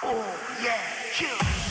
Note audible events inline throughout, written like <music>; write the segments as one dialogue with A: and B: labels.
A: Oh yeah, chill.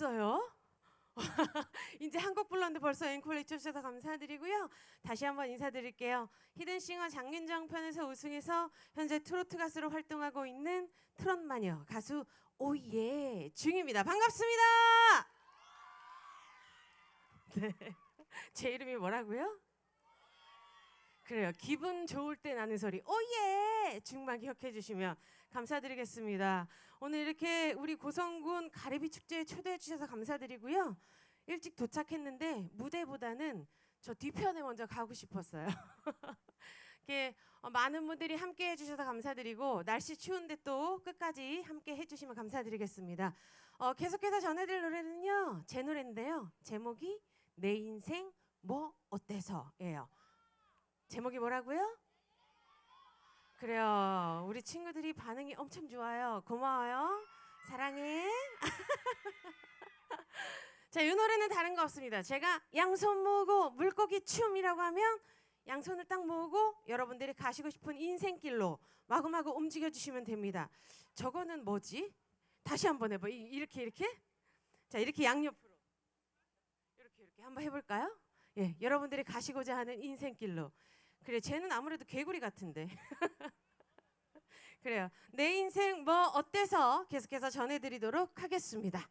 B: 벌써요? <laughs> 이제 한곡 불렀는데 벌써 앵콜 해주셔서 감사드리고요 다시 한번 인사드릴게요 히든싱어 장윤정 편에서 우승해서 현재 트로트 가수로 활동하고 있는 트롯 마녀 가수 오예 중입니다 반갑습니다 <laughs> 네. 제 이름이 뭐라고요? 그래요 기분 좋을 때 나는 소리 오예 중만 기억해 주시면 감사드리겠습니다. 오늘 이렇게 우리 고성군 가리비 축제에 초대해 주셔서 감사드리고요. 일찍 도착했는데 무대보다는 저 뒤편에 먼저 가고 싶었어요. <laughs> 이렇게 어, 많은 분들이 함께 해주셔서 감사드리고 날씨 추운데 또 끝까지 함께 해주시면 감사드리겠습니다. 어, 계속해서 전해드릴 노래는요 제 노래인데요 제목이 내 인생 뭐 어때서예요. 제목이 뭐라고요? 그래요. 우리 친구들이 반응이 엄청 좋아요. 고마워요. 사랑해. <laughs>
A: 자, 이 노래는 다른 거 없습니다. 제가 양손 모으고 물고기 춤이라고 하면 양손을 딱 모으고 여러분들이 가시고 싶은 인생길로 마구마구 움직여 주시면 됩니다. 저거는 뭐지? 다시 한번 해봐. 이- 이렇게 이렇게. 자, 이렇게 양옆으로. 이렇게 이렇게 한번 해볼까요? 예, 여러분들이 가시고자 하는 인생길로. 그래, 쟤는 아무래도 개구리 같은데. <laughs> 그래요. 내 인생 뭐 어때서 계속해서 전해드리도록 하겠습니다.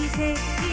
A: see, see, see.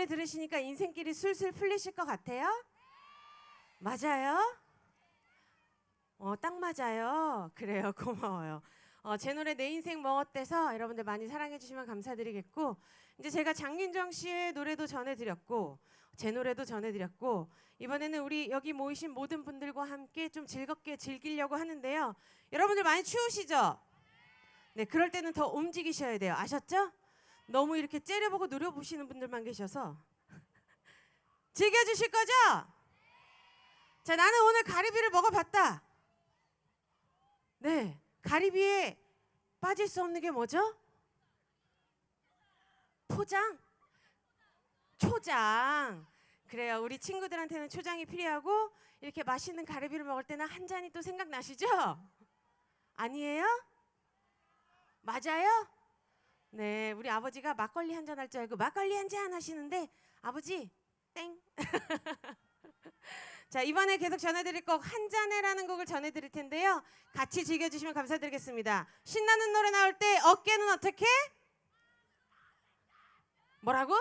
A: 노래 들으시니까 인생길이 술술 풀리실 것 같아요? 맞아요? 어, 딱 맞아요. 그래요. <laughs> 고마워요. 어, 제 노래 내 인생 뭐 어때서 여러분들 많이 사랑해 주시면 감사드리겠고 이제 제가 장윤정 씨의 노래도 전해드렸고 제 노래도 전해드렸고 이번에는 우리 여기 모이신 모든 분들과 함께 좀 즐겁게 즐기려고 하는데요. 여러분들 많이 추우시죠? 네, 그럴 때는 더 움직이셔야 돼요. 아셨죠? 너무 이렇게 째려보고 노려보시는 분들만 계셔서 <laughs> 즐겨주실 거죠? 자, 나는 오늘 가리비를 먹어봤다. 네, 가리비에 빠질 수 없는 게 뭐죠? 포장, 초장. 그래요. 우리 친구들한테는 초장이 필요하고 이렇게 맛있는 가리비를 먹을 때는 한 잔이 또 생각나시죠? 아니에요? 맞아요? 네, 우리 아버지가 막걸리 한 잔 할 줄 알고 막걸리 한 잔 하시는데 아버지 땡. <laughs> 자 이번에 계속 전해드릴 곡 한 잔해라는 곡을 전해드릴 텐데요. 같이 즐겨주시면 감사드리겠습니다. 신나는 노래 나올 때 어깨는 어떻게? 뭐라고?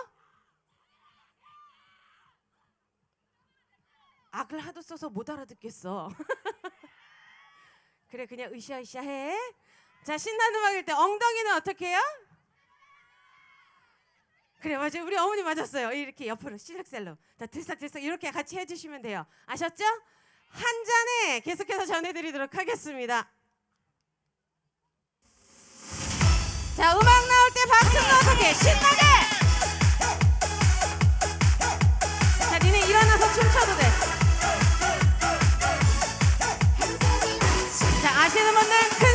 A: 악을 하도 써서 못 알아듣겠어. <laughs> 그래 그냥 으쌰으쌰 해. 자, 신나는 음악일 때 엉덩이는 어떻게 해요? 그래, 맞아요. 우리 어머니 맞았어요. 이렇게 옆으로 실력셀로. 자, 들썩들썩 이렇게 같이 해주시면 돼요. 아셨죠? 한 잔에 계속해서 전해드리도록 하겠습니다. 자, 음악 나올 때 박수 어떻게 신나게! 자, 니네 일어나서 춤춰도 돼. 자, 아시는 분들 큰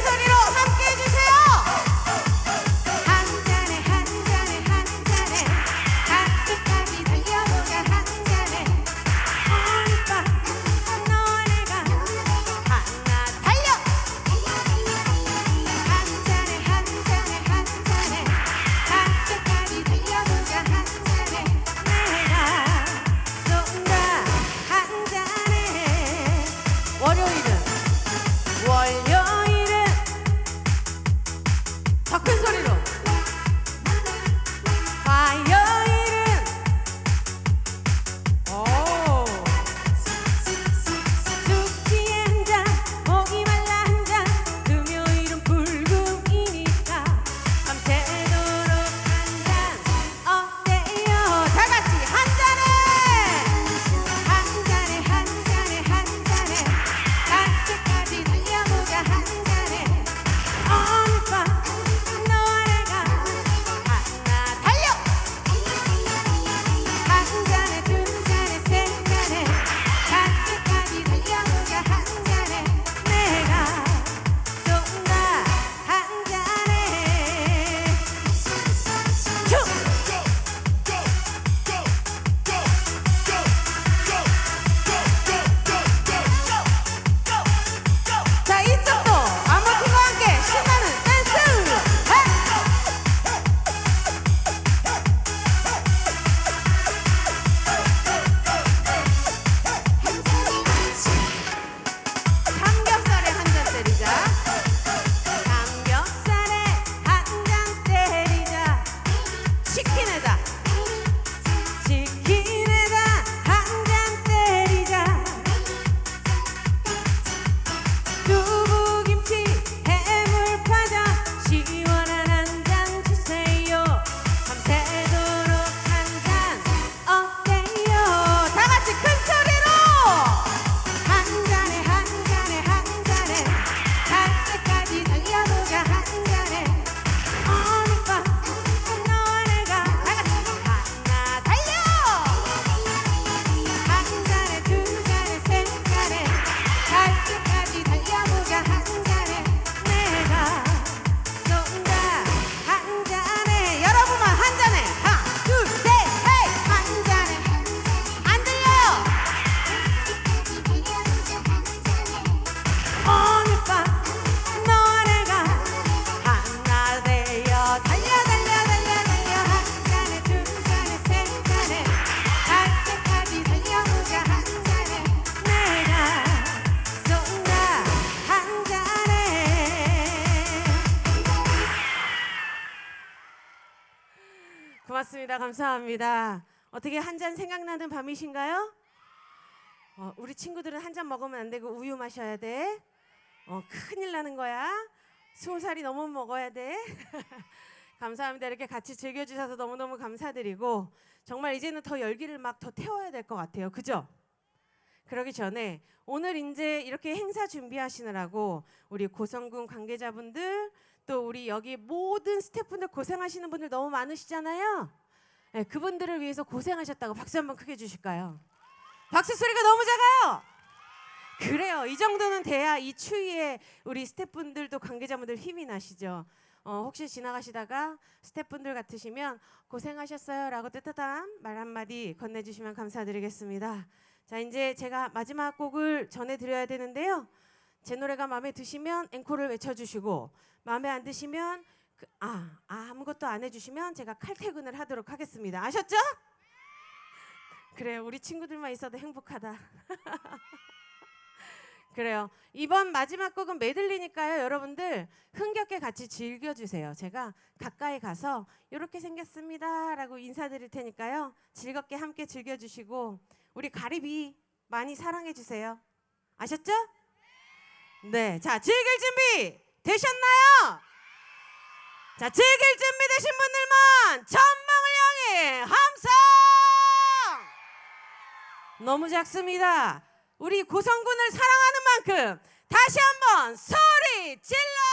A: 감사합니다 어떻게 한 잔 생각나는 밤이신가요? 어, 우리 친구들은 한 잔 먹으면 안 되고 우유 마셔야 돼 어, 큰일 나는 거야 스무 살이 넘으면 먹어야 돼 <laughs> 감사합니다 이렇게 같이 즐겨주셔서 너무너무 감사드리고 정말 이제는 더 열기를 막 더 태워야 될 것 같아요 그죠? 그러기 전에 오늘 이제 이렇게 행사 준비하시느라고 우리 고성군 관계자분들 또 우리 여기 모든 스태프분들 고생하시는 분들 너무 많으시잖아요. 네, 그분들을 위해서 고생하셨다고 박수 한번 크게 주실까요? 박수 소리가 너무 작아요. 그래요. 이 정도는 돼야 이 추위에 우리 스태프분들도 관계자분들 힘이 나시죠. 어, 혹시 지나가시다가 스태프분들 같으시면 고생하셨어요라고 뜨뜻한 말 한마디 건네주시면 감사드리겠습니다. 자 이제 제가 마지막 곡을 전해드려야 되는데요. 제 노래가 마음에 드시면 앵콜을 외쳐주시고 마음에 안 드시면 그, 아, 아 아무것도 안 해주시면 제가 칼퇴근을 하도록 하겠습니다. 아셨죠? 그래요. 우리 친구들만 있어도 행복하다. <laughs> 그래요. 이번 마지막 곡은 메들리니까요. 여러분들 흥겹게 같이 즐겨주세요. 제가 가까이 가서 이렇게 생겼습니다 라고 인사드릴 테니까요. 즐겁게 함께 즐겨주시고 우리 가리비 많이 사랑해 주세요. 아셨죠? 네. 자, 즐길 준비 되셨나요? 자, 즐길 준비 되신 분들만 전망을 향해 함성! 너무 작습니다. 우리 고성군을 사랑하는 만큼 다시 한번 소리 질러!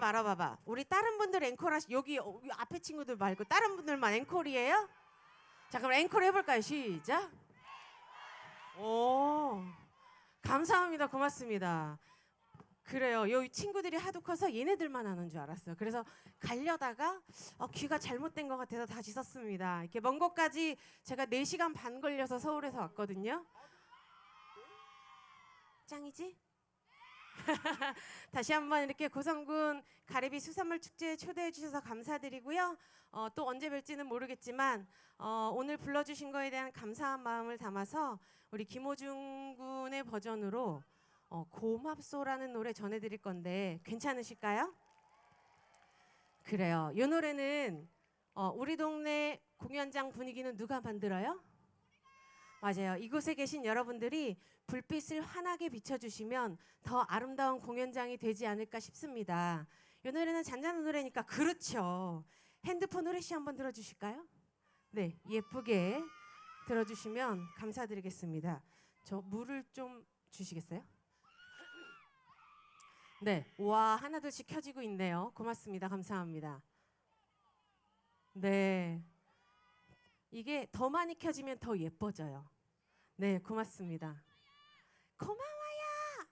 A: 말아봐봐. 우리 다른 분들 앵콜 하시 여기, 어, 여기 앞에 친구들 말고 다른 분들만 앵콜이에요? 자 그럼 앵콜 해볼까요? 시작. 오 감사합니다. 고맙습니다. 그래요. 여기 친구들이 하도 커서 얘네들만 하는 줄 알았어요. 그래서 가려다가 어, 귀가 잘못된 것 같아서 다시 썼습니다. 이렇게 먼 곳까지 제가 4시간 반 걸려서 서울에서 왔거든요. 짱이지? <laughs> 다시 한번 이렇게 고성군 가리비 수산물 축제에 초대해 주셔서 감사드리고요. 어, 또 언제 뵐지는 모르겠지만 어, 오늘 불러주신 거에 대한 감사한 마음을 담아서 우리 김호중 군의 버전으로 어, 고맙소라는 노래 전해드릴 건데 괜찮으실까요? 그래요. 이 노래는 어, 우리 동네 공연장 분위기는 누가 만들어요? 맞아요. 이곳에 계신 여러분들이 불빛을 환하게 비춰주시면 더 아름다운 공연장이 되지 않을까 싶습니다. 이 노래는 잔잔한 노래니까 그렇죠. 핸드폰 후레쉬 한번 들어주실까요? 네, 예쁘게 들어주시면 감사드리겠습니다. 저 물을 좀 주시겠어요? 네, 와 하나둘씩 켜지고 있네요. 고맙습니다. 감사합니다. 네, 이게 더 많이 켜지면 더 예뻐져요. 네, 고맙습니다. 고마워요.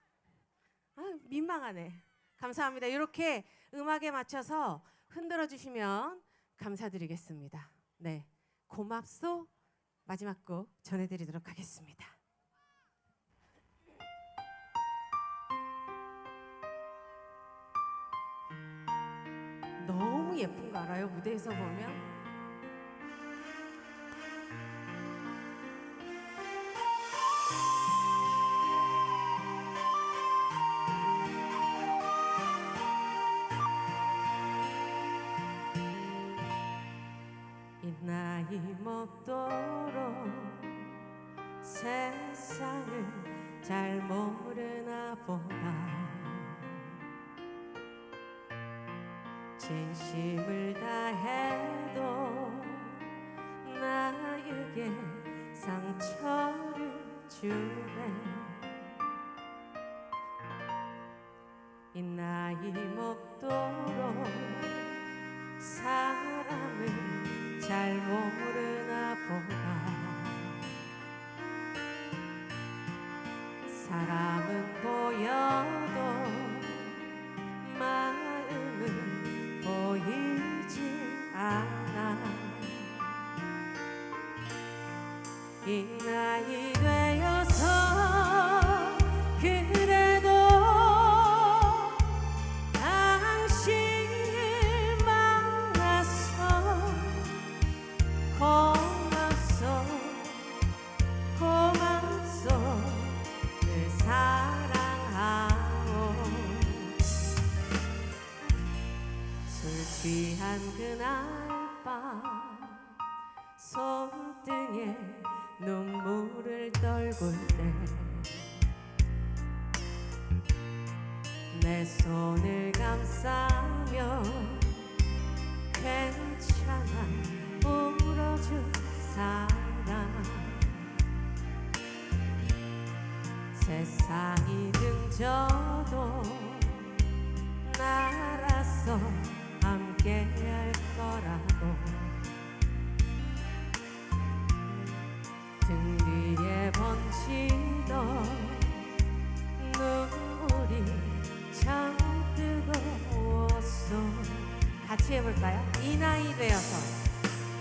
A: 아, 민망하네. 감사합니다. 이렇게 음악에 맞춰서 흔들어 주시면 감사드리겠습니다. 네, 고맙소 마지막 곡 전해드리도록 하겠습니다. 너무 예쁜 거 알아요? 무대에서 보면. 진심을 다해도 나에게 상처를 주네. 이 나이 먹도록 사람을 잘 모르나 보다. 사람 이 나이 되 해볼까요? 이 나이 되어서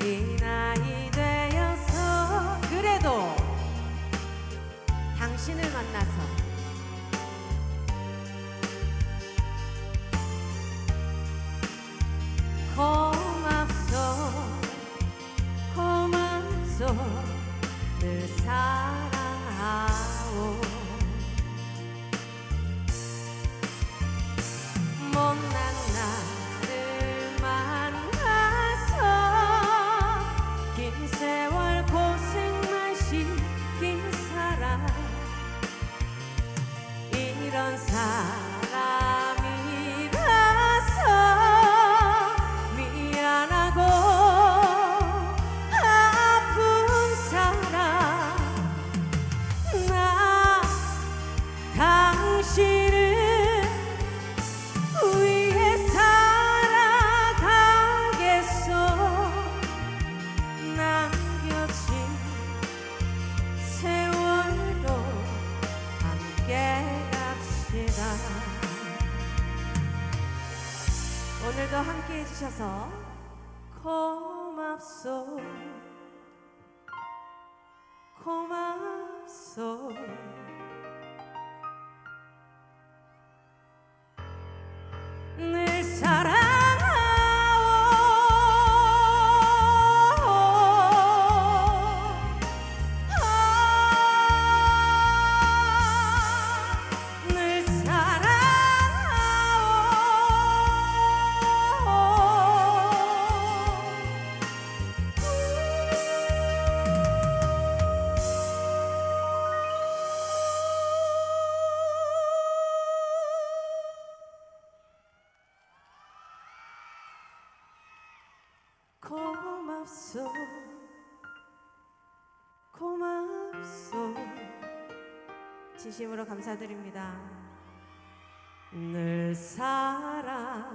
A: 이 나이 되어서 그래도 당신을 만나서 진심으로 감사드립니다. 늘 사랑하오.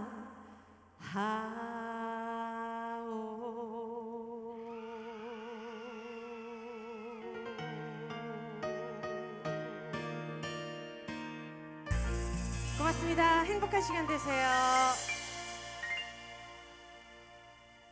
A: 고맙습니다. 행복한 시간 되세요